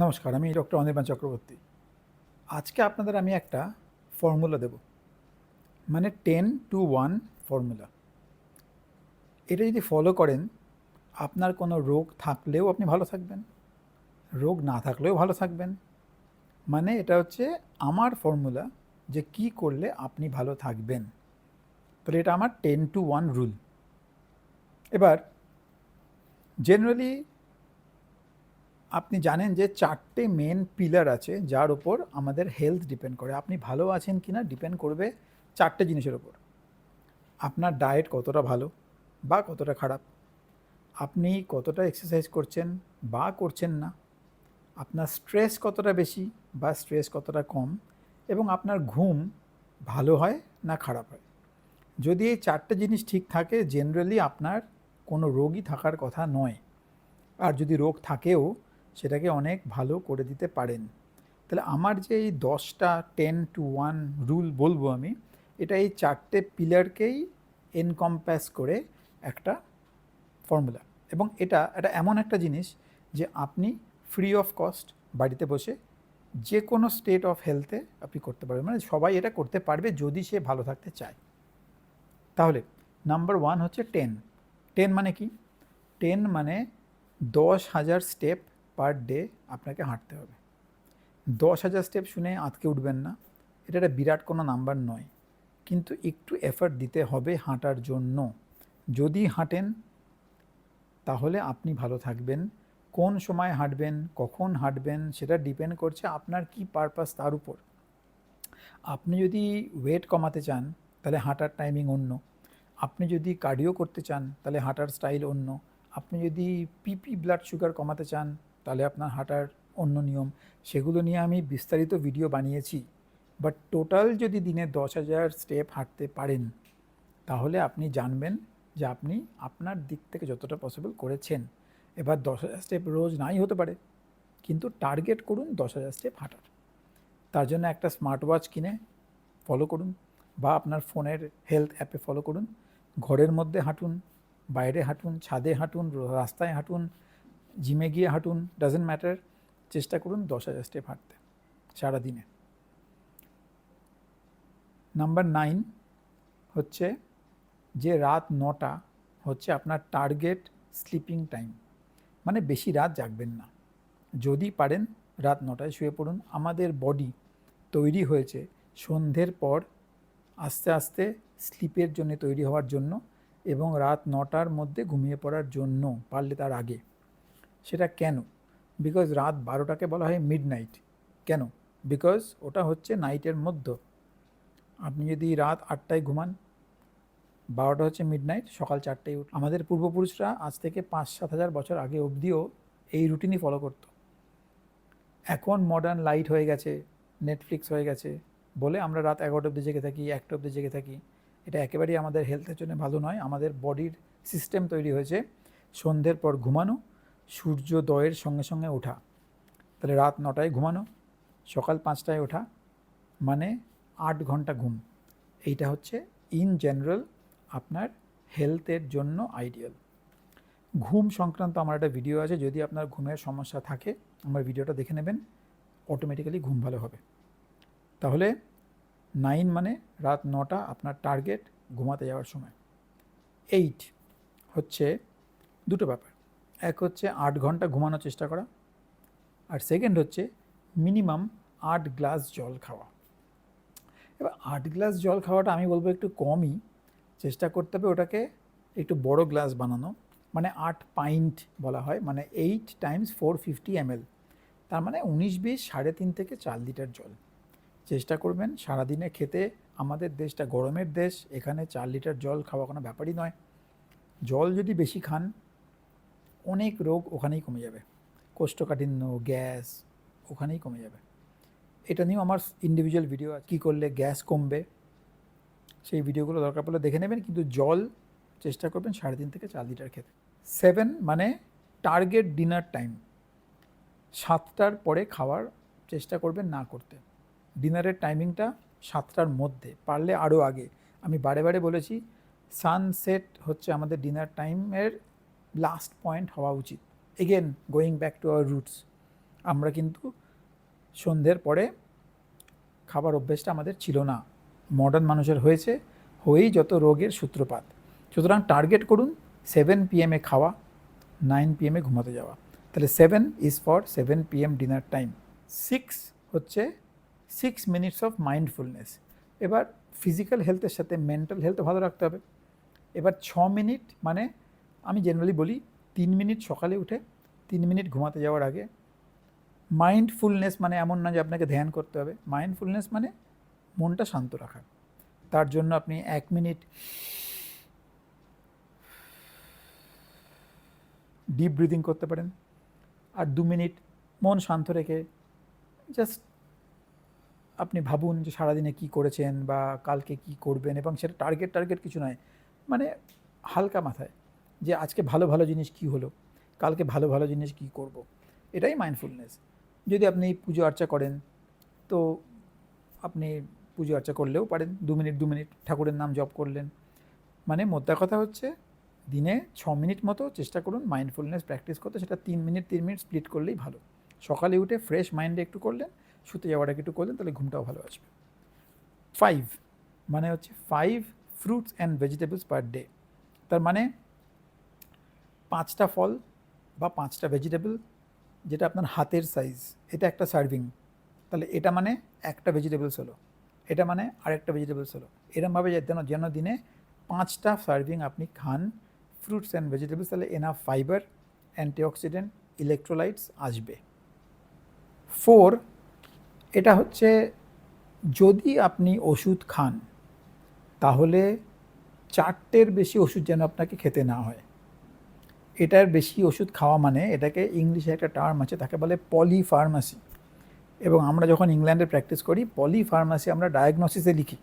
নমস্কার, আমি ডক্টর অনির্বাণ চক্রবর্তী। আজকে আপনাদের আমি একটা ফর্মুলা দেব। মানে টেন টু ওয়ান ফর্মুলা। এটা যদি ফলো করেন, আপনার কোনো রোগ থাকলেও আপনি ভালো থাকবেন। রোগ না থাকলেও ভালো থাকবেন। মানে এটা হচ্ছে আমার ফর্মুলা যে কি করলে আপনি ভালো থাকবেন। তাহলে এটা আমার টেন টু ওয়ান রুল। এবার জেনারেলি আপনি জানেন যে চারটে মেন পিলার আছে যার ওপর আমাদের হেলথ ডিপেন্ড করে। আপনি ভালো আছেন কি না ডিপেন্ড করবে চারটে জিনিসের ওপর আপনার ডায়েট কতটা ভালো বা কতটা খারাপ? আপনি কতটা এক্সারসাইজ করছেন বা করছেন না? আপনার স্ট্রেস কতটা বেশি বা স্ট্রেস কতটা কম? এবং আপনার ঘুম ভালো হয় না খারাপ হয়? যদি এই চারটে জিনিস ঠিক থাকে জেনারেলি আপনার কোনো রোগই থাকার কথা নয়। আর যদি রোগ থাকেও সেটাকে অনেক ভালো করে দিতে পারেন। তাহলে আমার যে এই দশটা টেন টু ওয়ান রুল বলব আমি, এটা এই চারটে পিলারকেই এনকম্প্যাস করে একটা ফর্মুলা এবং এটা এটা এমন একটা জিনিস যে আপনি ফ্রি অফ কস্ট বাড়িতে বসে যে কোনো স্টেট অফ হেলথে আপনি করতে পারবেন। মানে সবাই এটা করতে পারবে যদি সে ভালো থাকতে চায়। তাহলে নাম্বার ওয়ান হচ্ছে টেন টেন মানে কি? টেন মানে দশ হাজার স্টেপ পার ডে আপনাকে হাঁটতে হবে। দশ হাজার স্টেপ শুনে আঁতকে উঠবেন না। এটা একটা বিরাট কোনো নাম্বার নয়। কিন্তু একটু এফর্ট দিতে হবে হাঁটার জন্য। যদি হাঁটেন, তাহলে আপনি ভালো থাকবেন। কোন সময় হাঁটবেন, কখন হাঁটবেন, সেটা ডিপেন্ড করছে আপনার কি পারপাস তার উপর। আপনি যদি ওয়েট কমাতে চান, তাহলে হাঁটার টাইমিং অন্য। আপনি যদি কার্ডিও করতে চান, তাহলে হাঁটার স্টাইল অন্য। আপনি যদি পিপি ব্লাড সুগার কমাতে চান তাহলে আপনার হাঁটার অন্য নিয়ম। সেগুলো নিয়ে আমি বিস্তারিত ভিডিও বানিয়েছি। বাট টোটাল যদি দিনে দশ হাজার স্টেপ হাঁটতে পারেন, তাহলে আপনি জানবেন যে আপনি আপনার দিক থেকে যতটা পসিবল করেছেন। এবার দশ হাজার স্টেপ রোজ নাই হতে পারে, কিন্তু টার্গেট করুন দশ হাজার স্টেপ হাঁটার। তার জন্য একটা স্মার্ট ওয়াচ কিনে ফলো করুন বা আপনার ফোনের হেলথ অ্যাপে ফলো করুন। ঘরের মধ্যে হাঁটুন, বাইরে হাঁটুন, ছাদে হাঁটুন, রাস্তায় হাঁটুন জিমে গিয়ে হাঁটুন ডাজেন্ট ম্যাটার চেষ্টা করুন দশ হাজার স্টেপ হাঁটতে সারাদিনে। নাম্বার নাইন হচ্ছে যে রাত নটা হচ্ছে আপনার টার্গেট স্লিপিং টাইম মানে বেশি রাত জাগবেন না। যদি পারেন রাত নটায় শুয়ে পড়ুন। আমাদের বডি তৈরি হয়েছে সন্ধ্যের পর আস্তে আস্তে স্লিপের জন্য তৈরি হওয়ার জন্য এবং রাত নটার মধ্যে ঘুমিয়ে পড়ার জন্য, পারলে তার আগে। সেটা কেন? বিকজ রাত বারোটাকে বলা হয় মিড নাইট কেন? বিকজ ওটা হচ্ছে নাইটের মধ্য। আপনি যদি রাত আটটায় ঘুমান, বারোটা হচ্ছে মিড নাইট সকাল চারটায় উঠ আমাদের পূর্বপুরুষরা আজ থেকে পাঁচ, সাত হাজার বছর আগে অবধিও এই রুটিনই ফলো করত। এখন মডার্ন লাইট হয়ে গেছে নেটফ্লিক্স হয়ে গেছে, বলে আমরা রাত এগারোটা অবধি জেগে থাকি, একটা অবধি জেগে থাকি। এটা একেবারেই আমাদের হেলথের জন্য ভালো নয়, আমাদের বডির সিস্টেম তৈরি হয়েছে। সন্ধ্যের পর ঘুমানো সূর্যোদয়ের সঙ্গে সঙ্গে ওঠা। তাহলে রাত নটায় ঘুমানো, সকাল পাঁচটায় ওঠা মানে আট ঘণ্টা ঘুম। এইটা হচ্ছে ইন জেনারেল আপনার হেলথের জন্য আইডিয়াল ঘুম সংক্রান্ত আমার একটা ভিডিও আছে, যদি আপনার ঘুমের সমস্যা থাকে, আমার ভিডিওটা দেখে নেবেন অটোমেটিক্যালি ঘুম ভালো হবে। তাহলে নাইন মানে রাত নটা আপনার টার্গেট ঘুমাতে যাওয়ার সময়। এইট হচ্ছে দুটো ব্যাপার। এক হচ্ছে আট ঘণ্টা ঘুমানোর চেষ্টা করা আর সেকেন্ড হচ্ছে মিনিমাম আট গ্লাস জল খাওয়া। এবার আট গ্লাস জল খাওয়াটা আমি বলব একটু কমই। চেষ্টা করতে হবে ওটাকে একটু বড় গ্লাস বানানো। মানে আট পাইন্ট বলা হয় মানে eight times four fifty ML তার মানে উনিশ বিশ সাড়ে তিন থেকে চার লিটার জল। চেষ্টা করবেন সারাদিনে খেতে। আমাদের দেশটা গরমের দেশ, এখানে চার লিটার জল খাওয়া কোনো ব্যাপারই নয়। জল যদি বেশি খান অনেক রোগ ওখানেই কমে যাবে। কোষ্ঠকাঠিন্য, গ্যাস ওখানেই কমে যাবে। এটা নিয়েও আমার ইন্ডিভিজুয়াল ভিডিও আছে। কী করলে গ্যাস কমবে? সেই ভিডিওগুলো দরকার পড়লে দেখে নেবেন, কিন্তু জল চেষ্টা করবেন সাড়ে তিন থেকে চার লিটার খেতে। সেভেন মানে টার্গেট ডিনার টাইম সাতটার পরে খাওয়ার চেষ্টা করবেন না করতে। ডিনারের টাইমিংটা সাতটার মধ্যে, পারলে আরও আগে। আমি বারে বারে বলেছি সানসেট হচ্ছে আমাদের ডিনার টাইমের লাস্ট পয়েন্ট হওয়া উচিত। Again going back to our roots আমরা কিন্তু সন্ধ্যের পরে খাবার অভ্যেসটা আমাদের ছিল না। মডার্ন মানুষের হয়েছে, হয়েই যত রোগের সূত্রপাত। সুতরাং টার্গেট করুন সেভেন পিএমে খাওয়া নাইন পিএমে ঘুমাতে যাওয়া। তাহলে seven is for seven PM dinner time six হচ্ছে সিক্স মিনিটস অফ মাইন্ডফুলনেস এবার ফিজিক্যাল হেলথের সাথে মেন্টাল হেলথ ভালো রাখতে হবে। এবার ছ মিনিট মানে আমি জেনারেলি বলি, তিন মিনিট সকালে উঠে, তিন মিনিট ঘুমাতে যাওয়ার আগে মাইন্ডফুলনেস মানে এমন না যে আপনাকে ধ্যান করতে হবে। মাইন্ডফুলনেস মানে মনটা শান্ত রাখা তার জন্য আপনি এক মিনিট ডিপ ব্রিদিং করতে পারেন আর দু মিনিট মন শান্ত রেখে জাস্ট আপনি ভাবুন যে সারাদিনে কী করেছেন বা কালকে কি করবেন এবং সেটা টার্গেট টার্গেট কিছু নয়। মানে হালকা মাথায়। যে আজকে ভালো ভালো জিনিস কি হলো? কালকে ভালো ভালো জিনিস কি করব। এটাই মাইন্ডফুলনেস যদি আপনি পুজো আর্চা করেন, তো আপনি পুজো আর্চা করলেও পারেন। দু মিনিট দু মিনিট ঠাকুরের নাম জপ করলেন। মানে মোদ্দা কথা হচ্ছে, দিনে ছ মিনিট মতো চেষ্টা করুন মাইন্ডফুলনেস প্র্যাকটিস করতে। সেটা তিন মিনিট তিন মিনিট স্প্লিট করলেই ভালো। সকালে উঠে ফ্রেশ মাইন্ডে একটু করলেন, শুতে যাওয়ার আগে একটু করলেন, তাহলে ঘুমটাও ভালো আসবে। ফাইভ মানে হচ্ছে five fruits and vegetables per day তার মানে পাঁচটা ফল বা পাঁচটা ভেজিটেবল যেটা আপনার হাতের সাইজ এটা একটা সার্ভিং তাহলে এটা মানে একটা ভেজিটেবলস হলো, এটা মানে আরেকটা ভেজিটেবলস হলো। এরমভাবে যেন যেন দিনে পাঁচটা সার্ভিং আপনি খান ফ্রুটস অ্যান্ড ভেজিটেবলস তাহলে এনাফ ফাইবার অ্যান্টিঅক্সিডেন্ট ইলেকট্রোলাইটস আসবে। ফোর এটা হচ্ছে যদি আপনি ওষুধ খান, তাহলে চারটের বেশি ওষুধ যেন আপনাকে খেতে না হয়। এটার বেশি ওষুধ খাওয়া মানে এটাকে ইংলিশে একটা টার্ম আছে, তাকে বলে পলি ফার্মাসি এবং আমরা যখন ইংল্যান্ডে প্র্যাকটিস করি পলি ফার্মাসি আমরা ডায়াগনোসিসে লিখি।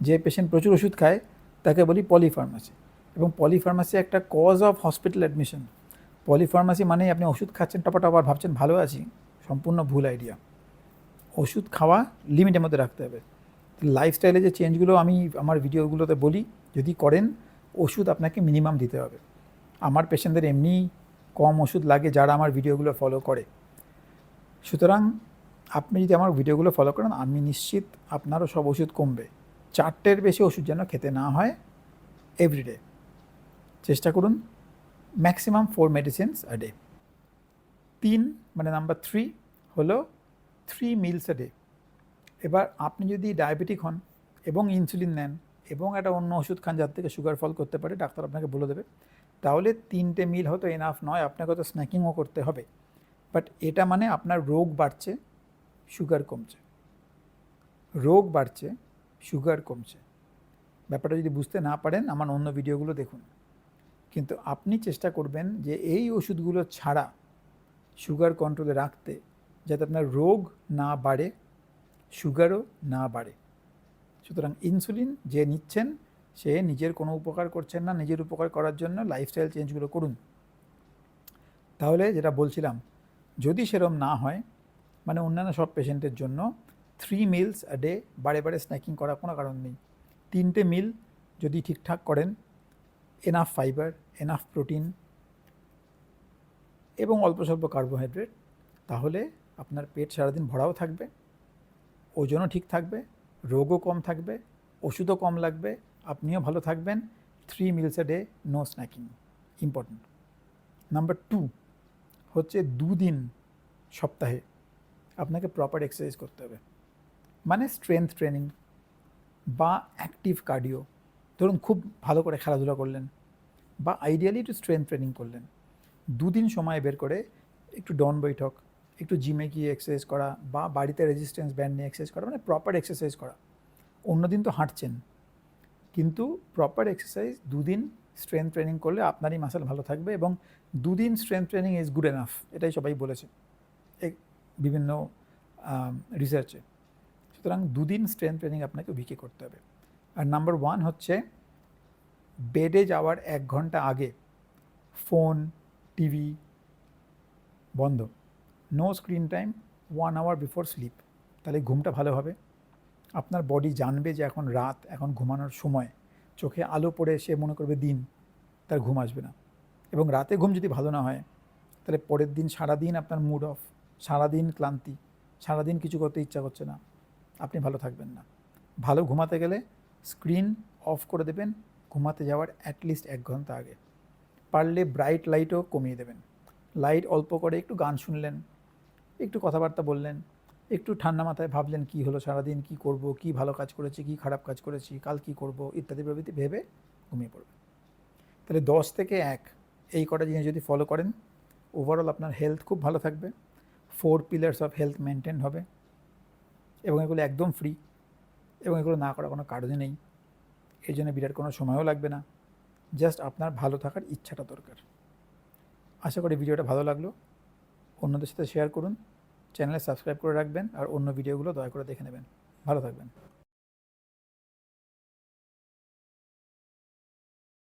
যে পেশেন্ট প্রচুর ওষুধ খায়, তাকে বলি পলি ফার্মাসি এবং পলি ফার্মাসি একটা cause of hospital admission polypharmacy মানেই আপনি ওষুধ খাচ্ছেন টপাটা আবার ভাবছেন, ভালো আছি, সম্পূর্ণ ভুল আইডিয়া ওষুধ খাওয়া লিমিটের মধ্যে রাখতে হবে। লাইফস্টাইলে যে চেঞ্জগুলো আমি আমার ভিডিওগুলোতে বলি, যদি করেন, ওষুধ আপনাকে মিনিমাম দিতে হবে। আমার পেশেন্টদের এমনি কম ওষুধ লাগে যারা আমার ভিডিওগুলো ফলো করে। সুতরাং আপনি যদি আমার ভিডিওগুলো ফলো করেন, আমি নিশ্চিত আপনারও সব ওষুধ কমবে। চারটের বেশি ওষুধ যেন খেতে না হয় এভরিডে চেষ্টা করুন maximum four medicines a day তিন মানে নাম্বার থ্রি হলো থ্রি মিলস আ ডে এবার আপনি যদি ডায়াবেটিক হন এবং ইনসুলিন নেন এবং একটা অন্য ওষুধ খান যার থেকে সুগার ফল করতে পারে, ডাক্তার আপনাকে বলে দেবে। তাহলে তিনটে মিল হয়তো এনাফ নয়, আপনাকে তো স্ন্যাকিংও করতে হবে। বাট এটা মানে আপনার রোগ বাড়ছে সুগার কমছে। রোগ বাড়ছে সুগার কমছে। ব্যাপারটা যদি বুঝতে না পারেন, আমার অন্য ভিডিওগুলো দেখুন। কিন্তু আপনি চেষ্টা করবেন যে এই ওষুধগুলো ছাড়া সুগার কন্ট্রোলে রাখতে, যাতে আপনার রোগ না বাড়ে সুগারও না বাড়ে। সুতরাং ইনসুলিন যে নিচ্ছেন সে নিজের কোনো উপকার করছেন না, নিজের উপকার করার জন্য লাইফস্টাইল চেঞ্জগুলো করুন। তাহলে যেটা বলছিলাম, যদি সেরম না হয় মানে অন্যান্য সব পেশেন্টের জন্য থ্রি মিলস আ ডে বারে বারে স্ন্যাকিং করার কোনো কারণ নেই। তিনটে মিল যদি ঠিকঠাক করেন এনাফ ফাইবার এনাফ প্রোটিন এবং অল্প স্বল্প কার্বোহাইড্রেট তাহলে আপনার পেট সারাদিন ভরাও থাকবে, ওজনও ঠিক থাকবে, রোগও কম থাকবে, ওষুধও কম লাগবে আপনিও ভালো থাকবেন। Three meals a day no snacking important number two হচ্ছে দুদিন সপ্তাহে আপনাকে প্রপার এক্সারসাইজ করতে হবে। মানে স্ট্রেংথ ট্রেনিং বা অ্যাক্টিভ কার্ডিও ধরুন খুব ভালো করে খেলাধুলা করলেন বা আইডিয়ালি একটু স্ট্রেংথ ট্রেনিং করলেন। দুদিন সময় বের করে একটু ডন বৈঠক একটু জিমে গিয়ে এক্সারসাইজ করা বা বাড়িতে রেজিস্ট্যান্স ব্যান্ড নিয়ে এক্সারসাইজ করা মানে প্রপার এক্সারসাইজ করা। অন্যদিন তো হাঁটছেন। কিন্তু প্রপার এক্সারসাইজ দুদিন স্ট্রেংথ ট্রেনিং করলে আপনারই মাসেল ভালো থাকবে এবং দুদিন strength training is good enough এটাই সবাই বলেছে বিভিন্ন রিসার্চে সুতরাং দুদিন স্ট্রেংথ ট্রেনিং আপনাকে উইকে করতে হবে। আর নাম্বার ওয়ান হচ্ছে বেডে যাওয়ার এক ঘণ্টা আগে ফোন টিভি বন্ধ। No screen time one hour before sleep তাহলে ঘুমটা ভালো হবে। আপনার বডি জানবে যে এখন রাত, এখন ঘুমানোর সময়। চোখে আলো পড়ে সে মনে করবে দিন, তার ঘুম আসবে না। এবং রাতে ঘুম যদি ভালো না হয়, তাহলে পরের দিন সারা দিন আপনার মুড অফ সারাদিন ক্লান্তি, সারাদিন কিছু করতে ইচ্ছা করছে না। আপনি ভালো থাকবেন না। ভালো ঘুমাতে গেলে স্ক্রিন অফ করে দেবেন, ঘুমাতে যাওয়ার অ্যাটলিস্ট এক ঘণ্টা আগে। পারলে ব্রাইট লাইটও কমিয়ে দেবেন। লাইট অল্প করে একটু গান শুনলেন, একটু কথাবার্তা বললেন একটু ঠান্ডা মাথায় ভাবলেন কি হলো সারাদিন, কি করব, কি ভালো কাজ করেছি, কি খারাপ কাজ করেছি, কাল কি করব, ইত্যাদি প্রভৃতি ভেবে ঘুমিয়ে পড়বেন। তাহলে দশ থেকে এক, এই কটা জিনিস যদি ফলো করেন ওভারঅল আপনার হেলথ খুব ভালো থাকবে। Four pillars of health maintain হবে। এবং এগুলো একদম ফ্রি এবং এগুলো না করার কোনো কারণই নেই। এই জন্য বিরাট কোনো সময়ও লাগবে না। জাস্ট আপনার ভালো থাকার ইচ্ছাটা দরকার। আশা করি ভিডিওটা ভালো লাগল। অন্যদের সাথে শেয়ার করুন। চ্যানেলে সাবস্ক্রাইব করে রাখবেন আর অন্য ভিডিওগুলো দয়া করে দেখে নেবেন। ভালো থাকবেন।